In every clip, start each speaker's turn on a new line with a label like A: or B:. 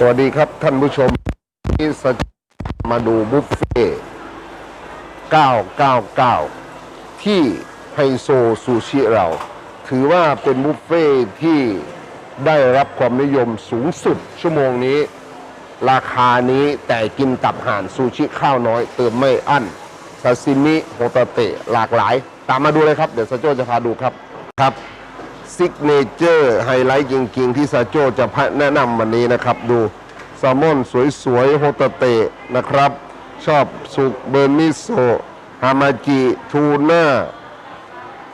A: สวัสดีครับท่านผู้ชมที่สมาดูบุฟเฟ่999 ที่ไฮโซซูชิเรา ถือว่าเป็นบุฟเฟ่ที่ได้รับความนิยมสูงสุดชั่วโมงนี้ ราคานี้แต่กินตับห่านซูชิข้าวน้อย เติมไม่อั้นซาซิมิโฮตาเตะหลากหลาย ตามมาดูเลยครับ เดี๋ยวซาโจจะพาดูครับครับ ซิกเนเจอร์ไฮไลท์จริง ๆ ที่ซาโจจะพะแนะนำวันนี้นะครับ ดูแซลมอนสวยๆโฮตาเตะนะครับ ชอบสุกเบอร์มิโซฮามาจิทูน่า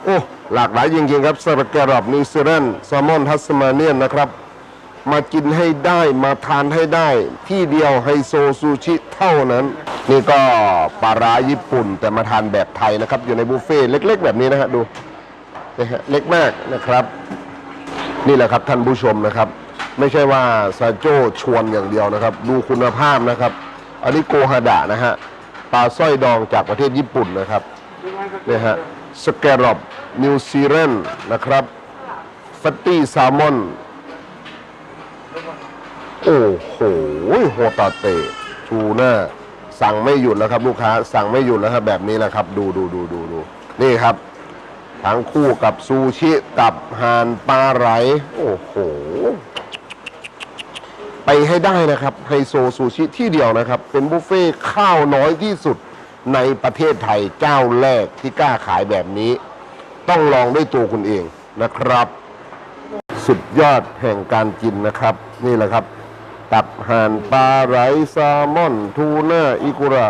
A: โอ้หลากหลายจริงๆครับสระแกรอบนิวซีแลนด์แซลมอนทัสมาเนียนนะครับ มากินให้ได้มาทานให้ได้ ที่เดียวไฮโซซูชิเท่านั้น นี่ก็ปลาร้าญี่ปุ่นแต่มาทานแบบไทยนะครับ อยู่ในบุฟเฟ่ต์เล็ก ๆ แบบนี้นะฮะดู นะฮะเล็กมากนะครับ นี่แหละครับท่านผู้ชมนะครับ ไม่ใช่ว่าซาโจชวนอย่างเดียวนะครับ ดูคุณภาพนะครับ อันนี้โกฮาดะนะฮะปลาสร้อยดองจากประเทศญี่ปุ่นนะครับเนี่ยฮะสแกรอบนิวซีแลนด์นะครับฟัตตี้แซลมอนโอ้โหโฮตาเตะทูน่าสั่งไม่หยุดแล้วครับลูกค้า สั่งไม่หยุดแล้วครับแบบนี้แหละครับ ดูดูดูดูดูนี่ครับ ทั้งคู่กับซูชิกับห่านปลาไหลโอ้โห ไปให้ได้นะครับไฮโซซูชิที่เดียวนะครับ เป็นบุฟเฟ่ข้าวน้อยที่สุดในประเทศไทยเจ้าแรกที่กล้าขายแบบนี้ ต้องลองด้วยตัวคุณเองนะครับ สุดยอดแห่งการกินนะครับ นี่แหละครับ ตับห่านปลาไหลแซลมอนทูน่าอิกุระ